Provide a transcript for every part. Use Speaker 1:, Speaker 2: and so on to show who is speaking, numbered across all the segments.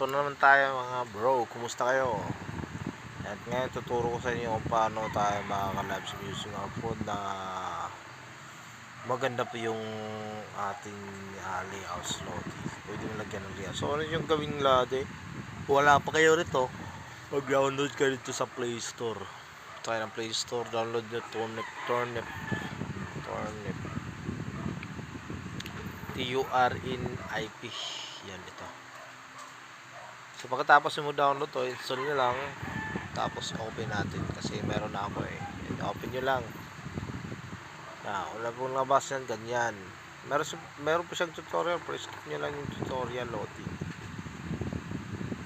Speaker 1: Eto na naman tayo mga bro, kumusta kayo? At ngayon tuturo ko sa inyo kung paano tayo makaka-live sa using our phone na maganda po yung ating uh, layout slot. Pwede mo lagyan ng layout. So ano yung gawing lade? Wala pa kayo rito. Mag-download ka dito sa Play Store. Tayo ng Play Store, download nyo Turnip, Turnip, Turnip. T-U-R-N-I-P. So pagkatapos mo download to, install nyo lang. Tapos open natin kasi meron na ako eh. And open nyo lang. Na, wala pong labas yan, ganyan. Meron, meron po siyang tutorial, pero skip nyo lang yung tutorial loading.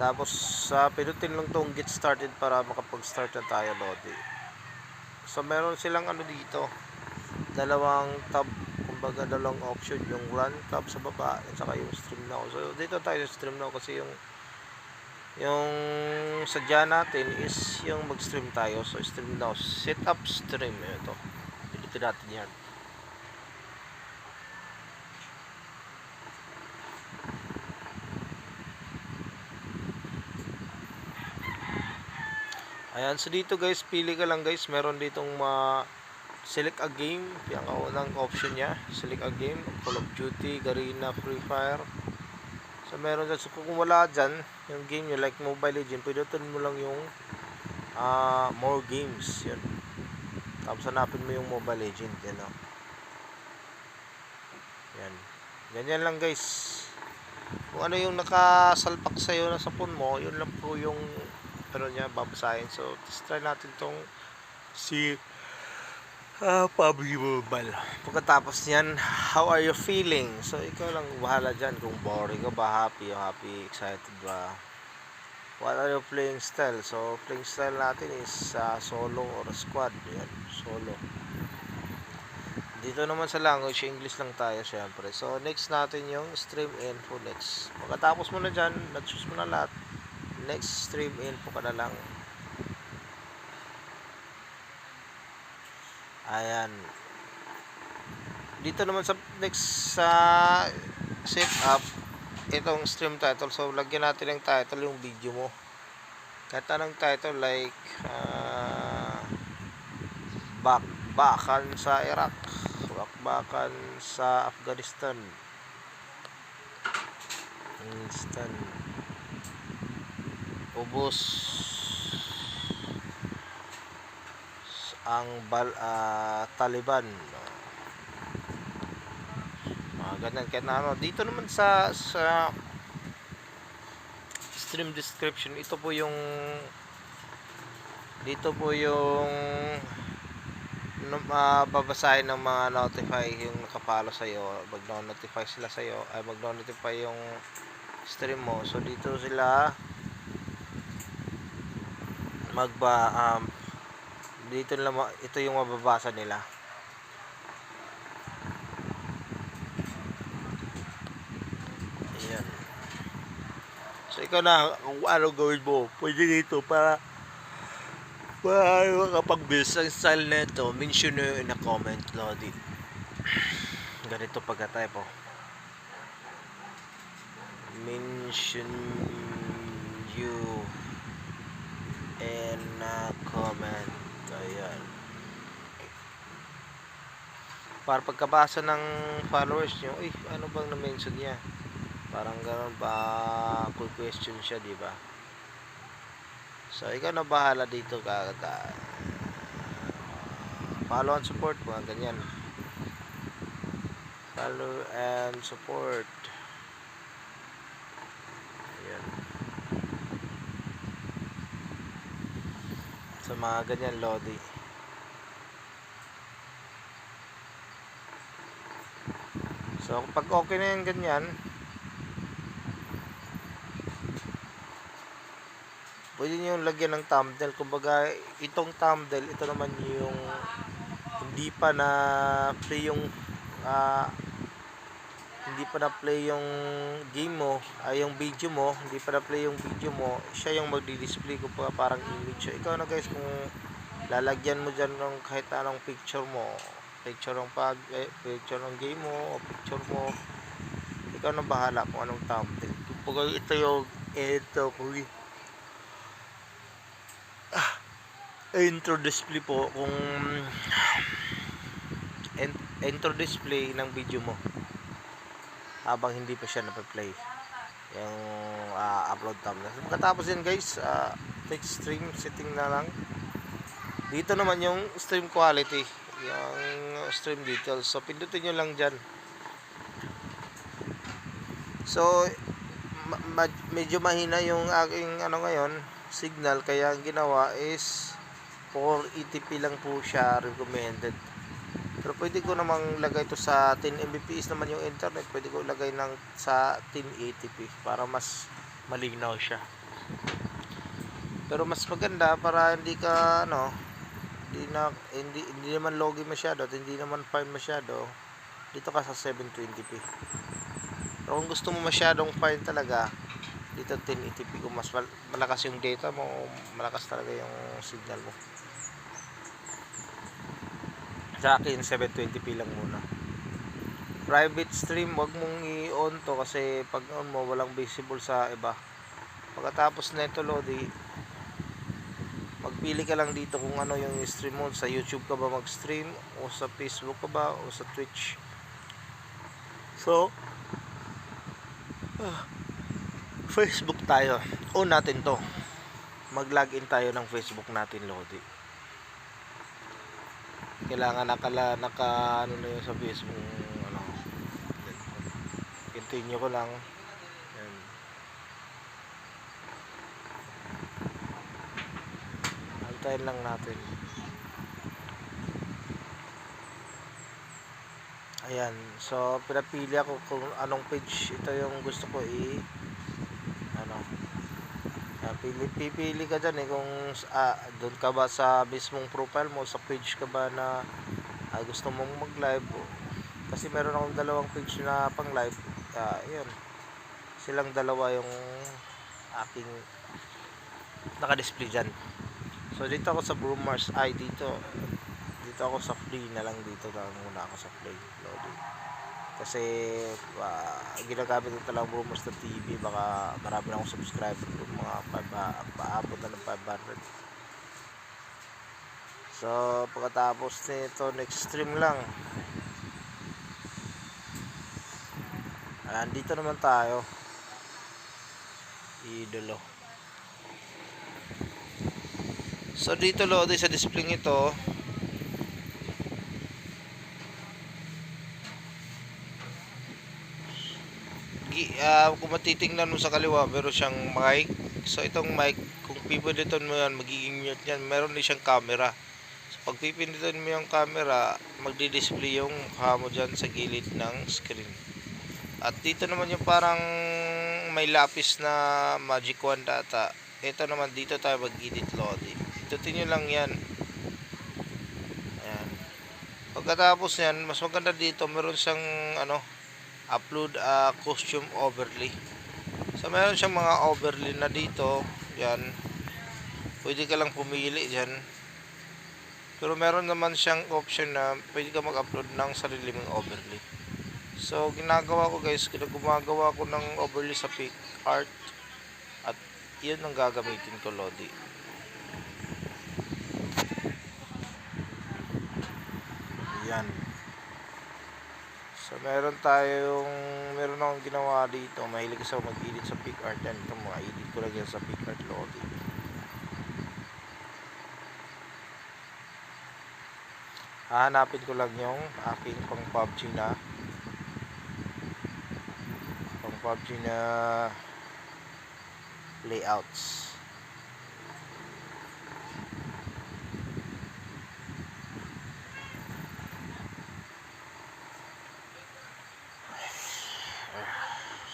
Speaker 1: Tapos sa pinutin lang tong get started para makapag-start na tayo loading. So meron silang ano dito, dalawang tab, kumbaga dalawang option, yung run tab sa baba at saka yung stream now. So dito tayo stream now kasi yung yung sadya natin is yung mag-stream tayo. So, stream now. Set up stream. Ito. Pilitin natin yan. Ayan. So, dito guys, pili ka lang guys. Meron ditong ma select a game. Yung unang option niya. Select a game. Call of Duty, Garena, Free Fire. So meron dyan. So kung wala dyan, yung game nyo like Mobile Legend, pinutin mo lang yung ah more games. Yun. Tapos hanapin mo yung Mobile Legend. Yan o. Yan. Ganyan lang guys. Kung ano yung nakasalpak sa'yo na sa phone mo, yun lang po yung ano niya, babasahin. So, try natin tong si PUBG Mobile. Pagkatapos niyan, how are you feeling? So, ikaw lang bahala dyan kung boring ka ba, happy o happy, excited ba. What are your playing style? So, playing style natin is uh, solo or squad. Yan, solo. Dito naman sa language, English lang tayo syempre. So, next natin yung stream info next. Pagkatapos mo na dyan, na-choose mo na lahat. Next stream info ka na lang. Ayan. Dito naman sa next sa setup, itong stream title. So, lagyan natin ng title yung video mo. Kahit anong title like uh, bakbakan sa Iraq, bakbakan sa Afghanistan. Afghanistan. Ubos ang bal ah, Taliban. Mga ganyan. Kaya na ano dito naman sa sa stream description ito po yung dito po yung ah, babasahin ng mga notify yung nakapalo sa iyo mag-notify sila sa iyo ay mag-notify yung stream mo. So dito sila magba um, dito ma- ito yung mababasa nila. Ayan. So ikaw na kung ano gawin mo pwede dito para para makapag-build ang style na ito mention nyo in a comment Lodi. Ganito pagka-type oh mention you in a comment ayan para pagkabasa ng followers nyo uy ano bang na-mention niya? Parang gano'n ba cool question siya di ba? So ikaw na bahala dito kagad follow and support mga ganyan. Follow and support. Ayan. Sa mga ganyan lodi so pag okay na yung ganyan. Pwede yung lagyan ng thumbnail. Kumbaga itong thumbnail ito naman yung hindi pa na play yung ah, hindi pa na play yung game mo ay yung video mo hindi pa na play yung video mo siya yung magdi-display kung pa parang image. So ikaw na guys kung lalagyan mo dyan ng kahit anong picture mo picture ng pag eh, picture ng game mo o picture mo ikaw na bahala kung anong thumbnail kumbaga ito yung Ito po. Ah, intro display po kung intro display ng video mo habang hindi pa siya nape-play yung ah, upload thumbnail. Pagkatapos yun guys, uh, text stream setting na lang. Dito naman yung stream quality, yung stream details. So pindutin nyo lang dyan. So ma- medyo mahina yung aking ano ngayon, signal kaya ang ginawa is 480p lang po siya recommended. Pero pwede ko namang lagay to sa 10 Mbps naman yung internet. Pwede ko lagay ng sa 1080p para mas malinaw siya. Pero mas maganda para hindi ka ano, hindi na hindi hindi naman logi masyado at hindi naman fine masyado. Dito ka sa 720p. Pero kung gusto mo masyadong fine talaga, dito 1080p kung mas mal- malakas yung data mo, malakas talaga yung signal mo. Sa akin, 720p lang muna. Private stream, wag mong i-on to kasi pag on mo, walang visible sa iba. Pagkatapos na ito, Lodi, magpili ka lang dito kung ano yung stream mo. Sa YouTube ka ba mag-stream? O sa Facebook ka ba? O sa Twitch? So, ah, Facebook tayo. On natin to. Mag-login tayo ng Facebook natin, Lodi kailangan nakala naka ano na yun sa Facebook ano continue ko lang yan. Antayin lang natin ayan so pinapili ako kung anong page ito yung gusto ko i ano Ah, pili, pipili ka dyan eh kung ah, doon ka ba sa mismong profile mo, sa page ka ba na ah, gusto mong mag-live. Kasi meron akong dalawang page na pang live. Ah, yun. Silang dalawa yung aking naka-display dyan. So dito ako sa Brumars ay dito. Dito ako sa free na lang dito. Lang muna ako sa play loading. Kasi uh, ginagamit ko talagang Brumars na TV baka marami na akong subscriber. Doon mga 5 paabot na ng 500 so pagkatapos nito next stream lang. Ayan, dito naman tayo. Idolo so dito lodi sa display ito gi- ah, kung matitingnan mo sa kaliwa meron siyang mic. So itong mic kung pipindutin mo yan magiging mute yan. Meron din siyang camera. So pag pipindutin mo yung camera magdi-display yung mukha mo dyan sa gilid ng screen. At dito naman yung parang may lapis na magic wand data ito naman dito tayo mag-edit loading itutin nyo lang yan. Ayan. Pagkatapos yan mas maganda dito meron siyang ano upload a costume overlay. So meron siyang mga overlay na dito yan. Pwede ka lang pumili dyan. Pero meron naman siyang option na pwede ka mag-upload ng sarili mong overlay. So ginagawa ko guys gumagawa ko ng overlay sa PicArt at yun ang gagamitin ko Lodi yan So meron tayong meron akong ginawa dito. Mahilig sa mag-edit sa PicArt yan. Ito mga edit ko lang yan sa PicArt Lodi. Hahanapin ko lang yung aking pang PUBG na pang PUBG na layouts.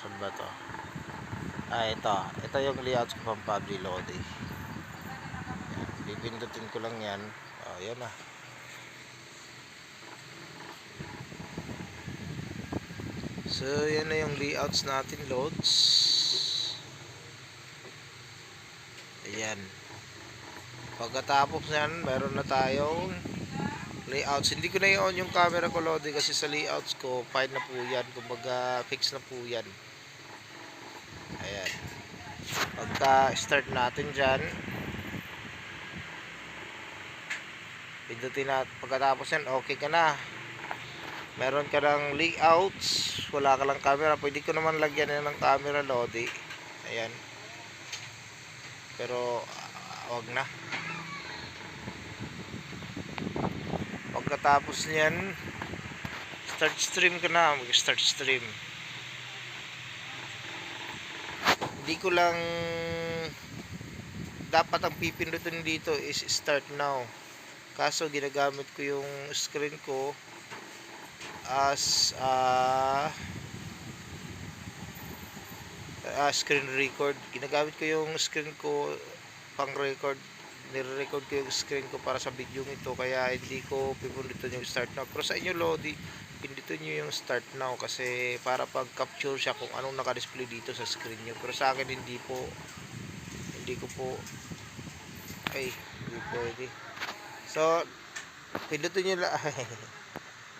Speaker 1: Saan ba to? Ah, ito. Ito yung layouts ko pang PUBG Lodi. Yan. Bibindutin ko lang yan. Oh, yan na. So, yan na yung layouts natin, loads. Ayan. Pagkatapos yan, meron na tayong layouts. Hindi ko na i-on yung camera ko, Lodi, kasi sa layouts ko, fine na po yan. Kumbaga, fix na po yan. Ayan. Pagka start natin dyan, pindutin natin. Pagkatapos yan, okay ka na. Meron ka ng layouts, wala ka lang camera. Pwede ko naman lagyan yan ng camera, Lodi. Ayan. Pero, ah, wag na. Pagkatapos niyan, start stream ka na. Mag-start stream. Hindi ko lang dapat ang pipindutin dito is start now. Kaso ginagamit ko yung screen ko as ah ah, screen record. Ginagamit ko yung screen ko pang record. Nire-record ko yung screen ko para sa video ito kaya hindi ko pipindutin yung start now. Pero sa inyo Lodi, pindutin nyo yung start now kasi para pag capture siya kung anong naka-display dito sa screen nyo. Pero sa akin hindi po hindi ko po ay hindi pwede. So pindutin nyo lang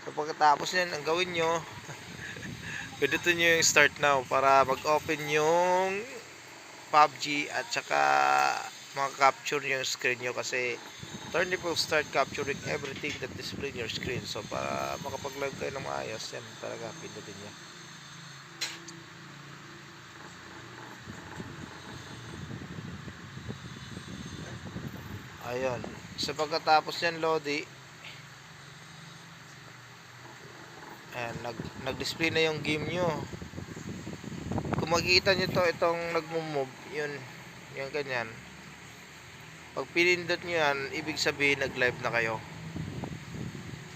Speaker 1: So pagkatapos yan, ang gawin nyo, pindutin nyo yung start now para mag-open yung PUBG at saka maka-capture yung screen nyo kasi turn will start capturing everything that display in your screen. So para makapag-live kayo ng maayos, yan talaga pindutin nyo. Ayun. So pagkatapos yan, Lodi, Ayan, nag, nag-display na yung game nyo. Kung makikita nyo to, itong nagmo-move, yun, yung ganyan. Pag pinindot nyo yan, ibig sabihin nag-live na kayo.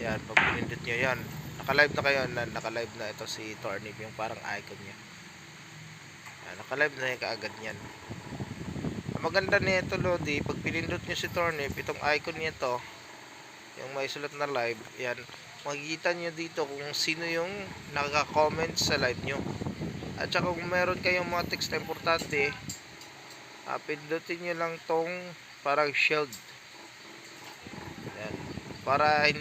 Speaker 1: Yan, pag pinindot nyo yan, naka-live na kayo, na, naka-live na ito si Tornip, yung parang icon niya. Yan, naka-live na yung kaagad niyan. Ang maganda nito, Lodi, pag pinindot nyo si Tornip, itong icon niya to, yung may sulat na live, yan, makikita nyo dito kung sino yung nakaka-comment sa live nyo. At saka kung meron kayong mga text na importante, uh, pindutin nyo lang tong parang shield. Yan. Para in,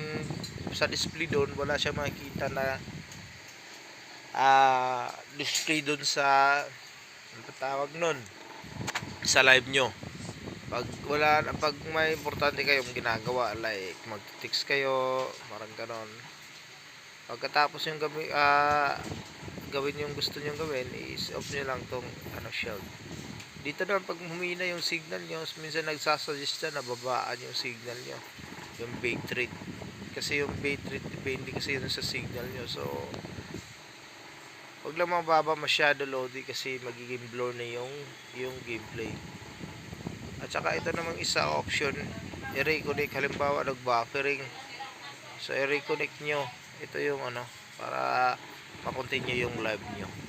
Speaker 1: sa display doon, wala siya makikita na ah display doon sa ano tawag nun sa live nyo pag wala pag may importante kayong ginagawa like mag-text kayo parang ganon pagkatapos yung gabi, ah, gawin yung gusto nyo gawin is off nyo lang tong ano shield dito naman pag humina yung signal nyo minsan nagsasuggest na babaan yung signal nyo yung bait rate kasi yung bait rate depende kasi yun sa signal nyo so wag lang mababa masyado loady kasi magiging blur na yung yung gameplay at saka ito namang isa option, i-reconnect halimbawa nag-buffering. So i-reconnect nyo. Ito yung ano, para ma-continue yung live nyo.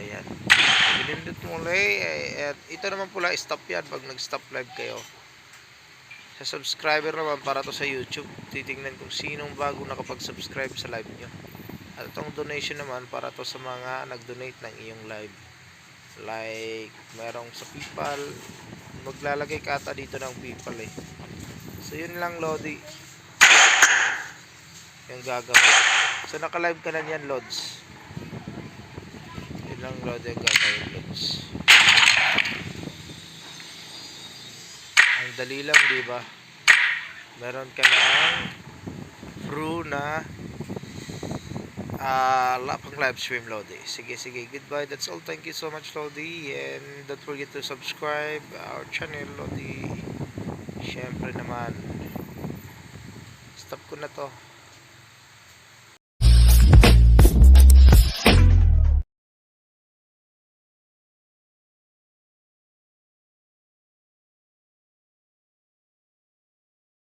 Speaker 1: Ayan. Pinindot mo ulit. At ito naman pula stop yan pag nag-stop live kayo. Sa subscriber naman para to sa YouTube, titingnan kung sinong bago nakapag-subscribe sa live nyo. At itong donation naman para to sa mga nag-donate ng iyong live. Like, merong sa PayPal, maglalagay ka ata dito ng people eh so yun lang Lodi yung gagawin so naka live ka na yan Lods lang yung gagawin Lods ang dali lang di ba meron ka ng brew na uh, pang live stream Lodi. Sige, sige. Goodbye. That's all. Thank you so much, Lodi. And don't forget to subscribe our channel, Lodi. Siyempre naman. Stop ko na to.